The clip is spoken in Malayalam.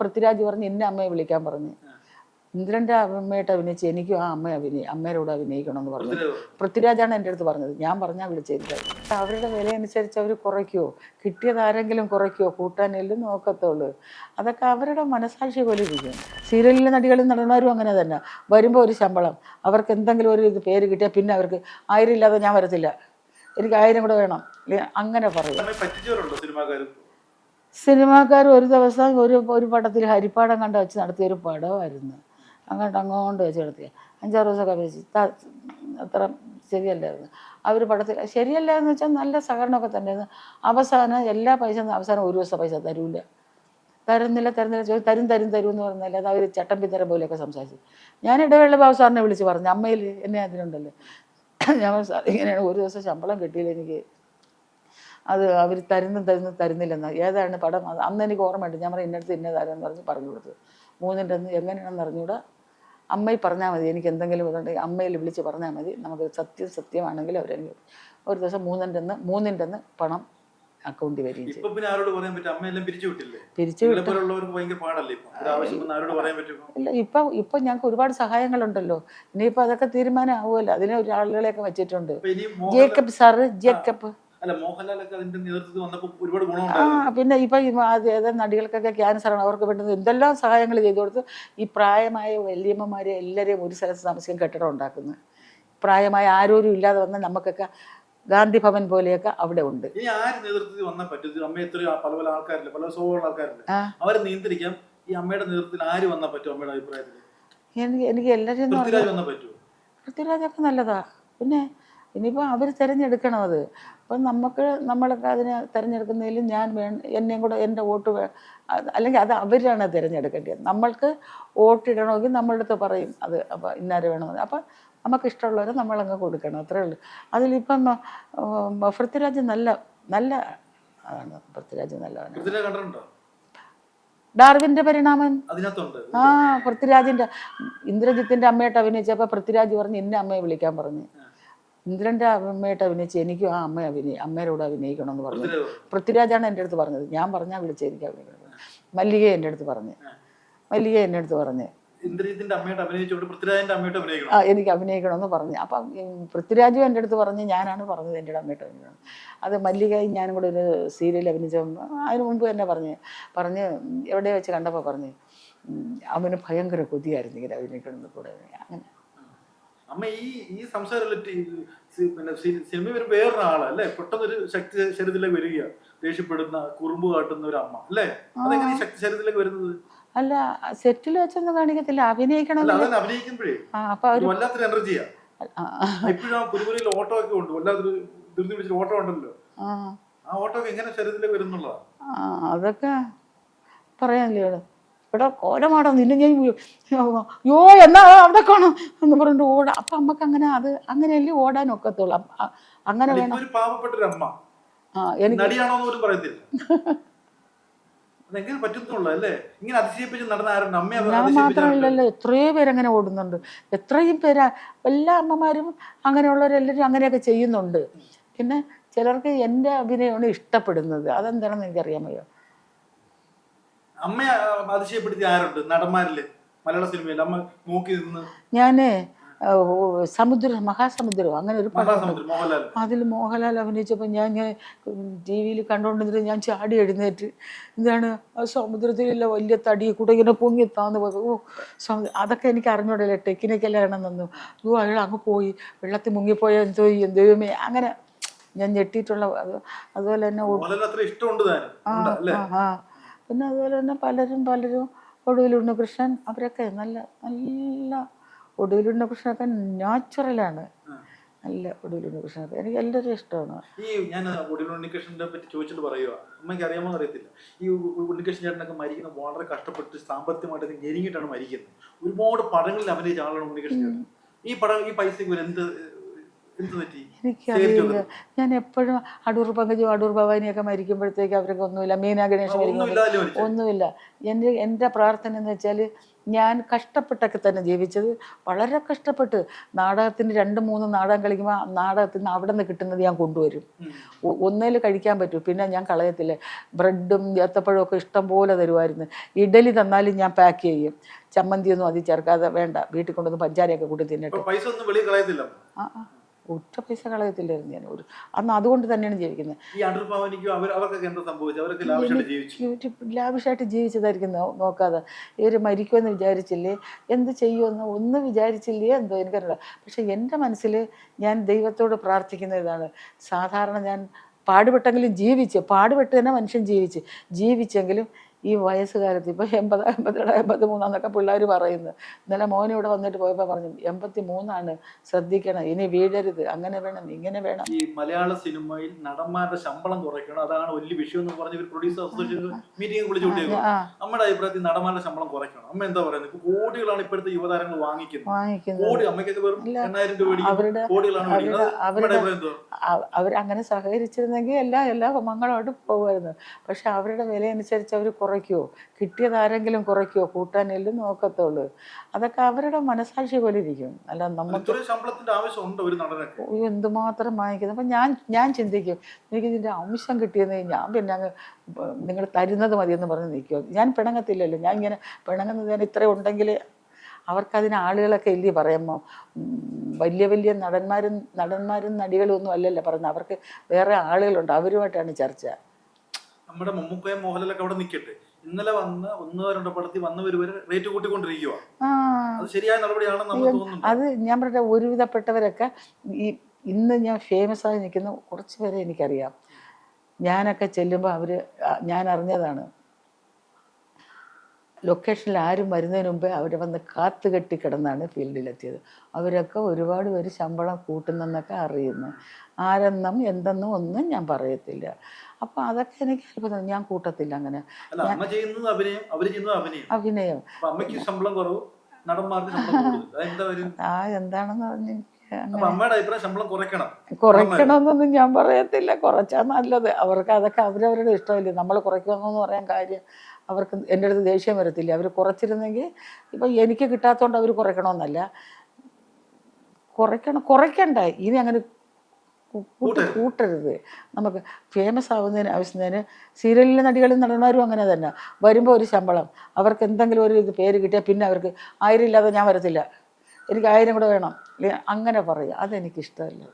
പൃഥ്വിരാജ് പറഞ്ഞ് എന്നെ അമ്മയെ വിളിക്കാൻ പറഞ്ഞു. ഇന്ദ്രന്റെ അമ്മയായിട്ട് അഭിനയിച്ച് എനിക്കും ആ അമ്മയെ അഭിനയി അമ്മയോട് അഭിനയിക്കണമെന്ന് പറഞ്ഞു. പൃഥ്വിരാജാണ് എന്റെ അടുത്ത് പറഞ്ഞത്. ഞാൻ പറഞ്ഞാൽ വിളിച്ചിരിക്കുന്നത് അവരുടെ വില അനുസരിച്ച് അവർ കുറയ്ക്കുമോ കിട്ടിയത് ആരെങ്കിലും കുറയ്ക്കുമോ കൂട്ടാനെല്ലാം നോക്കത്തുള്ളൂ. അതൊക്കെ അവരുടെ മനസാക്ഷി പോലെ ഇരിക്കും. സീരിയലിലെ നടികളും നടന്മാരും അങ്ങനെ തന്നെ. വരുമ്പോൾ ഒരു ശമ്പളം. അവർക്ക് എന്തെങ്കിലും ഒരു ഇത് പേര് കിട്ടിയാൽ പിന്നെ അവർക്ക് ആയിരം ഇല്ലാതെ ഞാൻ വരത്തില്ല. എനിക്ക് ആയിരം കൂടെ വേണം? അങ്ങനെ പറയും. സിനിമാക്കാർ ഒരു ദിവസം ഒരു ഒരു പടത്തിൽ ഹരിപ്പാടം കണ്ട് വെച്ച് നടത്തിയ ഒരു പടമായിരുന്നു. അങ്ങോട്ട് അങ്ങോട്ട് വെച്ച് നടത്തിയ. അഞ്ചാറ് ദിവസമൊക്കെ വെച്ച് അത്ര ശരിയല്ലായിരുന്നു. അവർ പടത്തിൽ ശരിയല്ല എന്ന് വെച്ചാൽ നല്ല സഹകരണമൊക്കെ തന്നെയായിരുന്നു. അവസാനം എല്ലാ പൈസ അവസാനം ഒരു ദിവസം പൈസ തരൂല. തരുന്നില്ല തരുന്നില്ല ചോദിച്ചു തരും തരും തരും എന്ന് പറഞ്ഞാൽ അത് അവർ ചട്ടമ്പിത്തരം പോലെയൊക്കെ സംസാരിച്ചു. ഞാൻ ഇടവേള ബാബു സാറിനെ വിളിച്ച് പറഞ്ഞു. അമ്മയിൽ എന്നെ അതിനുണ്ടല്ലോ. ഞാൻ സാർ ഇങ്ങനെയാണ് ഒരു ദിവസം ശമ്പളം കിട്ടിയില്ല എനിക്ക്. അത് അവർ തരുന്നു തരുന്നു തരുന്നില്ലെന്ന്. ഏതാണ് പടം? അത് അന്ന് എനിക്ക് ഓർമ്മയുണ്ട്. ഞാൻ പറഞ്ഞു ഇന്നടുത്ത് ഇന്നതാരെന്ന് പറഞ്ഞ് പറഞ്ഞു കൊടുത്തു. മൂന്നിന്റെ അന്ന് എങ്ങനെയാണെന്ന് അറിഞ്ഞുകൂടാ? അമ്മയിൽ പറഞ്ഞാൽ മതി. എനിക്ക് എന്തെങ്കിലും ഇതുണ്ടെങ്കിൽ അമ്മയിൽ വിളിച്ച് പറഞ്ഞാൽ മതി. നമുക്ക് സത്യം സത്യമാണെങ്കിൽ അവരെനിക്ക് ഒരു ദിവസം മൂന്നിന്റെ അന്ന് മൂന്നിന്റെ അന്ന് പണം അക്കൗണ്ടിൽ വരികയും ചെയ്യും ഇല്ല ഇപ്പം ഇപ്പം ഞങ്ങൾക്ക് ഒരുപാട് സഹായങ്ങളുണ്ടല്ലോ. ഇനിയിപ്പോ അതൊക്കെ തീരുമാനമാവുമല്ലോ. അതിന് ഒരു ഒരാളുകളെയൊക്കെ വെച്ചിട്ടുണ്ട്. Jacob sir Jacob. അല്ല മോഹൻലാലൊക്കെ അതിന്റെ നേതൃത്വത്തിൽ വന്നപ്പോൾ ഒരുപാട് ഗുണമുണ്ടായിരുന്നു പിന്നെ ഇപ്പൊ ഏത് നടികൾക്കൊക്കെ ക്യാൻസറാണ് അവർക്ക് വേണ്ടത് എന്തെല്ലാം സഹായങ്ങൾ ചെയ്തു കൊടുത്ത് ഈ പ്രായമായ വല്യമ്മമാരെ എല്ലാവരെയും ഒരു സ്ഥലത്ത് താമസിക്കാൻ കെട്ടിടം ഉണ്ടാക്കുന്നു പ്രായമായ ആരോരും ഇല്ലാതെ വന്ന നമുക്കൊക്കെ ഗാന്ധി ഭവൻ പോലെയൊക്കെ അവിടെ ഉണ്ട്. ഇനി ആര് നേതൃത്വത്തിൽ വന്നാൽ പറ്റും? അമ്മ എത്രയോ പല പല ആൾക്കാരില്ല പല സ്വഭാവമുള്ള ആൾക്കാരില്ല. അവരെ നിയന്ത്രിക്കാം. ഈ അമ്മയുടെ നേതൃത്വത്തിൽ ആര് വന്നാൽ പറ്റും അമ്മയുടെ അഭിപ്രായത്തിൽ? എനിക്ക് എനിക്ക് എല്ലാവരും പൃഥ്വിരാജ് പൃഥ്വിരാജൊക്കെ നല്ലതാ. പിന്നെ ഇനിയിപ്പോൾ അവർ തിരഞ്ഞെടുക്കണം അത്. അപ്പം നമുക്ക് നമ്മളൊക്കെ അതിനെ തിരഞ്ഞെടുക്കുന്നതിൽ ഞാൻ വേ എന്നെയും കൂടെ എന്റെ വോട്ട് വേ അല്ലെങ്കിൽ അത് അവരാണ് തിരഞ്ഞെടുക്കേണ്ടത്. നമ്മൾക്ക് വോട്ടിടണമെങ്കിൽ നമ്മളുടെ അടുത്ത് പറയും അത് അപ്പോൾ ഇന്നാരെ വേണമെന്ന്. അപ്പം നമുക്ക് ഇഷ്ടമുള്ളവരെ നമ്മളങ്ങ് കൊടുക്കണം. അത്രേ ഉള്ളൂ. അതിലിപ്പം പൃഥ്വിരാജ് നല്ല നല്ല ആണ്. പൃഥ്വിരാജ് നല്ലവനാണ്. ഡാർവിന്റെ പരിണാമൻ അതിനകത്തുണ്ട്. ആ പൃഥ്വിരാജിന്റെ ഇന്ദ്രജിത്തിന്റെ അമ്മയായിട്ട് അഭിനയിച്ചപ്പോൾ പൃഥ്വിരാജ് പറഞ്ഞ് എന്നെ അമ്മയെ വിളിക്കാൻ പറഞ്ഞു. ഇന്ദ്രന്റെ അമ്മയായിട്ട് അഭിനയിച്ച് എനിക്കും ആ അമ്മ അഭിനയി അമ്മയോട് അഭിനയിക്കണമെന്ന് പറഞ്ഞു. പൃഥ്വിരാജ് പൃഥ്വിരാജാണ് എന്റെ അടുത്ത് പറഞ്ഞത്. ഞാൻ പറഞ്ഞാൽ വിളിച്ച് എനിക്ക് അഭിനയിക്കണം മല്ലിക എന്റെ അടുത്ത് പറഞ്ഞു. മല്ലിക എന്റെ അടുത്ത് പറഞ്ഞു. ആ എനിക്ക് അഭിനയിക്കണമെന്ന് പറഞ്ഞു. അപ്പം പൃഥ്വിരാജു എന്റെ അടുത്ത് പറഞ്ഞ് ഞാനാണ് പറഞ്ഞത് എന്റെ അമ്മയായിട്ട് അഭിനയിക്കണം. അത് മല്ലികയും ഞാനും കൂടെ ഒരു സീരിയൽ അഭിനയിച്ച അതിന് മുമ്പ് തന്നെ പറഞ്ഞ് പറഞ്ഞ് എവിടെ വെച്ച് കണ്ടപ്പോൾ പറഞ്ഞ് അവന് ഭയങ്കര കൊതിയായിരുന്നു ഇങ്ങനെ അഭിനയിക്കണമെന്ന് കൂടെ. അങ്ങനെ. അമ്മ ഈ ഈ സംസാരമല്ല പിന്നെ സിനിമ വരുമ്പോ വേറൊരാളാ അല്ലേ? പെട്ടെന്നൊരു ശക്തി ശരീരത്തിലേക്ക് വരിക ദേഷ്യപ്പെടുന്ന കുറുമ്പ് കാട്ടുന്ന ഒരു അമ്മ അല്ലേ? അതെങ്ങനെ ഈ ശക്തി ശരീരത്തിലേക്ക് വരുന്നത്? അല്ല സെറ്റിൽ വെച്ചൊന്നും കാണിക്കത്തില്ല. അഭിനയിക്കണം അഭിനയിക്കുമ്പോഴേ. വല്ലാത്തൊരു എനർജിയാ ഇപ്പോഴും പുതുപുരയിൽ ഓട്ടോ ഒക്കെ ഉണ്ട്. വല്ലാത്തൊരു ധൃതി പിടിച്ചൊരു ഓട്ടോ ഉണ്ടല്ലോ. ആ, ഓട്ടോ എങ്ങനെ ശരീരത്തിലേക്ക് വരുന്നുള്ളതാ? അതൊക്കെ പറയാനില്ലേ ഇവിടെ ഇവിടെ കോലമാടോ നിന്നെ ഞാൻ യോ എന്നാ അവിടെ കാണും എന്ന് പറഞ്ഞിട്ട് ഓടാ. അപ്പൊ അമ്മയ്ക്ക് അങ്ങനെ അത് അങ്ങനെയല്ലേ ഓടാൻ ഒക്കത്തുള്ളൂ. അങ്ങനെ വേണം. ആ എനിക്ക് ഞാൻ? മാത്രമല്ലല്ലോ എത്രയോ പേരങ്ങനെ ഓടുന്നുണ്ട്. എത്രയും പേര് എല്ലാ അമ്മമാരും അങ്ങനെയുള്ളവരെല്ലാവരും അങ്ങനെയൊക്കെ ചെയ്യുന്നുണ്ട്. പിന്നെ ചിലർക്ക് എന്റെ അഭിനയമാണ് ഇഷ്ടപ്പെടുന്നത്. അതെന്താണെന്ന് എനിക്കറിയാൻ വയ്യ. അമ്മയെ അതിശയപ്പെടുത്തി ആരുണ്ട്? നടന്മാരിൽ മലയാള സിനിമയിൽ അമ്മ നോക്കി നിന്ന്? ഞാൻ സമുദ്രം മഹാസമുദ്രം അങ്ങനെ ഒരു അതിൽ മോഹൻലാൽ അഭിനയിച്ചപ്പോൾ ഞാൻ ഞാൻ ടി വിയിൽ കണ്ടുകൊണ്ടിരുന്നത് ഞാൻ ചാടി എഴുന്നേറ്റ്. എന്താണ്? സമുദ്രത്തിലുള്ള വലിയ തടി കൂടെ ഇങ്ങനെ പൊങ്ങി താന്ന് പോയി. ഓ അതൊക്കെ എനിക്ക് അറിഞ്ഞൂടല്ലേ? ടെക്നിക്കലാണെന്നൊന്നും ഓ അയാൾ അങ്ങ് പോയി. വെള്ളത്തിൽ മുങ്ങിപ്പോയ എന്തോ ചെയ്യും അങ്ങനെ ഞാൻ ഞെട്ടിയിട്ടുള്ള അത് അതുപോലെ തന്നെ ആ, ആ. പിന്നെ അതുപോലെ തന്നെ പലരും പലരും ഒടുവിൽ ഉണ്ണികൃഷ്ണൻ അവരൊക്കെ നല്ല നല്ല ഒടുവിൽ ഉണ്ണികൃഷ്ണനൊക്കെ നാച്ചുറലാണ്. നല്ല ഒടുവിൽ ഉണ്ണികൃഷ്ണനൊക്കെ എനിക്ക് എല്ലാവരും ഇഷ്ടമാണ്. ഈ ഞാൻ ഒടുവിൽ ഉണ്ണികൃഷ്ണനെ പറ്റി ചോദിച്ചിട്ട് പറയുക അമ്മയ്ക്ക് അറിയാമോ അറിയത്തില്ല. ഈ ഉണ്ണികൃഷ്ണൻ ചേട്ടനൊക്കെ മരിക്കുന്ന വളരെ കഷ്ടപ്പെട്ട് സാമ്പത്തികമായിട്ട് ഞെരുങ്ങിയിട്ടാണ് മരിക്കുന്നത്. ഒരുപാട് പടങ്ങളിൽ അഭിനയിച്ച ആളാണ് ഉണ്ണികൃഷ്ണൻ ചേട്ടൻ. ഈ പടം ഈ പൈസ പറ്റി എനിക്കറിയില്ല. ഞാൻ എപ്പോഴും അടൂർ പങ്കജും അടൂർ ഭവാനിയൊക്കെ മരിക്കുമ്പോഴത്തേക്ക് അവർക്ക് ഒന്നുമില്ല. മീനാ ഗണേഷ് മരിക്കുമ്പോൾ ഒന്നുമില്ല എന്റെ എന്റെ പ്രാർത്ഥന എന്ന് വെച്ചാൽ ഞാൻ കഷ്ടപ്പെട്ടൊക്കെ തന്നെ ജീവിച്ചത്. വളരെ കഷ്ടപ്പെട്ട് നാടകത്തിന് രണ്ട് മൂന്ന് നാടകം കളിക്കുമ്പോൾ നാടകത്തിൽ നിന്ന് അവിടെ നിന്ന് കിട്ടുന്നത് ഞാൻ കൊണ്ടുവരും. ഒന്നേൽ കഴിക്കാൻ പറ്റൂ. പിന്നെ ഞാൻ കളയത്തില്ല. ബ്രെഡും ഏത്തപ്പഴവും ഒക്കെ ഇഷ്ടം പോലെ തരുമായിരുന്നു. ഇഡലി തന്നാലും ഞാൻ പാക്ക് ചെയ്യും. ചമ്മന്തിയൊന്നും അതിൽ ചേർക്കാതെ വേണ്ട. വീട്ടിൽ കൊണ്ടുവന്ന് പഞ്ചാരയൊക്കെ കൂട്ടി തിന്നിട്ട്. പൈസ ഒന്നും വെളിയിൽ കളയത്തില്ല. ആ ആ. ഒറ്റ പൈസ കളയത്തില്ലായിരുന്നു ഞാൻ. ഒരു അന്ന് അതുകൊണ്ട് തന്നെയാണ് ജീവിക്കുന്നത്. ഈ അണ്ടർ ഭവാനിക്കും അവർ അവർക്കൊക്കെ എന്താ സംഭവിച്ചത്? അവരൊക്കെ ജീവിച്ചു. ലാവിഷായിട്ട് ജീവിച്ചതായിരിക്കും നോക്കാതെ. ഇവർ മരിക്കുമെന്ന് വിചാരിച്ചില്ലേ? എന്ത് ചെയ്യുമെന്ന് ഒന്നും വിചാരിച്ചില്ലേ എന്തോ എനിക്കറിയില്ല. പക്ഷെ എന്റെ മനസ്സിൽ ഞാൻ ദൈവത്തോട് പ്രാർത്ഥിക്കുന്ന ഇതാണ്. സാധാരണ ഞാൻ പാടുപെട്ടെങ്കിലും ജീവിച്ച് പാടുപെട്ട് തന്നെ മനുഷ്യൻ ജീവിച്ച് ജീവിച്ചെങ്കിലും ഈ വയസ്സുകാലത്ത് ഇപ്പോൾ എൺപത് എൺപത്തിരണ്ട് എൺപത്തി മൂന്നാന്നൊക്കെ പിള്ളേർ പറയുന്നു. ഇന്നലെ മോൻ ഇവിടെ വന്നിട്ട് പോയപ്പോൾ പറഞ്ഞു എൺപത്തി മൂന്നാണ് ശ്രദ്ധിക്കണം ഇനി വീഴരുത് അങ്ങനെ വേണം ഇങ്ങനെ വേണം. ഈ മലയാള സിനിമയിൽ നടന്മാരുടെ ശമ്പളം കുറയ്ക്കണം അതാണ് വലിയ വിഷയം എന്ന് പറഞ്ഞ് ഒരു പ്രൊഡ്യൂസർ അസോസിയേഷൻ മീറ്റിംഗ് വിളിച്ചു നമ്മുടെ അഭിപ്രായത്തിൽ നടന്മാരുടെ ശമ്പളം കുറയ്ക്കണം. അമ്മ എന്താ പറയുന്നത് ഇപ്പൊ കോടികളാണ് ഇപ്പോഴത്തെ യുവതാരങ്ങൾ വാങ്ങിക്കുന്നത്. വാങ്ങിക്കുന്നത്. കോടി അമ്മയ്ക്കൊക്കെ വെറും. എണ്ണായിരം രൂപ കോടികളാണ് അവരങ്ങനെ സഹകരിച്ചിരുന്നെങ്കിൽ എല്ലാ എല്ലാ മംഗളമായിട്ട് പോകുമായിരുന്നു പക്ഷെ അവരുടെ വില അനുസരിച്ച് അവർ കുറയ്ക്കുമോ കിട്ടിയത് ആരെങ്കിലും കുറയ്ക്കുമോ കൂട്ടാനെല്ലാം നോക്കത്തുള്ളൂ. അതൊക്കെ അവരുടെ മനസാക്ഷി പോലെ ഇരിക്കും. അല്ല നമുക്ക് എന്തുമാത്രം വാങ്ങിക്കുന്നത്? അപ്പം ഞാൻ ഞാൻ ചിന്തിക്കും. എനിക്ക് ഇതിന്റെ അംശം കിട്ടിയെന്ന് ഞാൻ പിന്നെ അങ്ങ് നിങ്ങൾ തരുന്നത് മതിയെന്ന് പറഞ്ഞ് നിൽക്കുമോ ഞാൻ പിണങ്ങത്തില്ലല്ലോ. ഞാൻ ഇങ്ങനെ പിണങ്ങുന്നത് ഞാൻ ഇത്ര ഉണ്ടെങ്കിൽ അവർക്കതിന് ആളുകളൊക്കെ ഇല്ലേ പറയുമ്പോൾ വലിയ വലിയ നടന്മാരും നടന്മാരും നടികളും ഒന്നും അല്ലല്ലോ പറയുന്നത്. അവർക്ക് വേറെ ആളുകളുണ്ട്. അവരുമായിട്ടാണ് ചർച്ച. നമ്മുടെ മമ്മൂക്കയും മോഹൻലാലൊക്കെ അവിടെ നിൽക്കട്ടെ ഇന്നലെ വന്ന് ഒന്നോ രണ്ടോ പടത്തിൽ വന്നവർ വരെ റേറ്റ് കൂട്ടിക്കൊണ്ടിരിക്കുക അത് ശരിയായ നടപടിയാണെന്ന് നമ്മൾ തോന്നുന്നു അത് ഞാൻ പറഞ്ഞ ഒരുവിധപ്പെട്ടവരൊക്കെ ഈ ഇന്ന് ഞാൻ ഫേമസ് ആയി നിൽക്കുന്ന കുറച്ച് പേരെ എനിക്കറിയാം. ഞാനൊക്കെ ചെല്ലുമ്പോൾ അവർ ഞാൻ അറിഞ്ഞതാണ്. ലൊക്കേഷനിൽ ആരും വരുന്നതിന് മുമ്പേ അവർ വന്ന് കാത്തു കെട്ടി കിടന്നാണ് ഫീൽഡിലെത്തിയത്. അവരൊക്കെ ഒരുപാട് പേര് ശമ്പളം കൂട്ടുന്നെന്നൊക്കെ അറിയുന്നു. ആരെന്നും എന്തെന്നും ഒന്നും ഞാൻ പറയത്തില്ല. അപ്പൊ അതൊക്കെ എനിക്ക് അത്ഭുതം ഞാൻ കൂട്ടത്തില്ല അങ്ങനെ. അഭിനയം അവർ ആ എന്താണെന്ന് പറഞ്ഞു കുറയ്ക്കണമെന്നൊന്നും ഞാൻ പറയത്തില്ല. കുറച്ചാ നല്ലത്. അവർക്ക് അതൊക്കെ അവരവരുടെ ഇഷ്ടമല്ലേ. നമ്മൾ കുറയ്ക്കണമെന്ന് പറയാൻ കാര്യം. അവർക്ക് എന്റെ അടുത്ത് ദേഷ്യം വരത്തില്ല. അവർ കുറച്ചിരുന്നെങ്കിൽ ഇപ്പം എനിക്ക് കിട്ടാത്തതുകൊണ്ട് അവർ കുറയ്ക്കണമെന്നല്ല. കുറയ്ക്കണം കുറയ്ക്കണ്ട. ഇനി അങ്ങനെ കൂട്ടരുത്. നമുക്ക് ഫേമസ് ആവുന്നതിന് ആവശ്യത്തിന് സീരിയലിലെ നടികളും നടന്മാരും അങ്ങനെ തന്നെ. വരുമ്പോൾ ഒരു ശമ്പളം. അവർക്ക് എന്തെങ്കിലും ഒരു ഇത് പേര് കിട്ടിയാൽ പിന്നെ അവർക്ക് ആയിരം ഇല്ലാതെ ഞാൻ വരത്തില്ല. എനിക്ക് ആയിരം കൂടെ വേണം? അങ്ങനെ പറയുക. അതെനിക്കിഷ്ടമല്ല.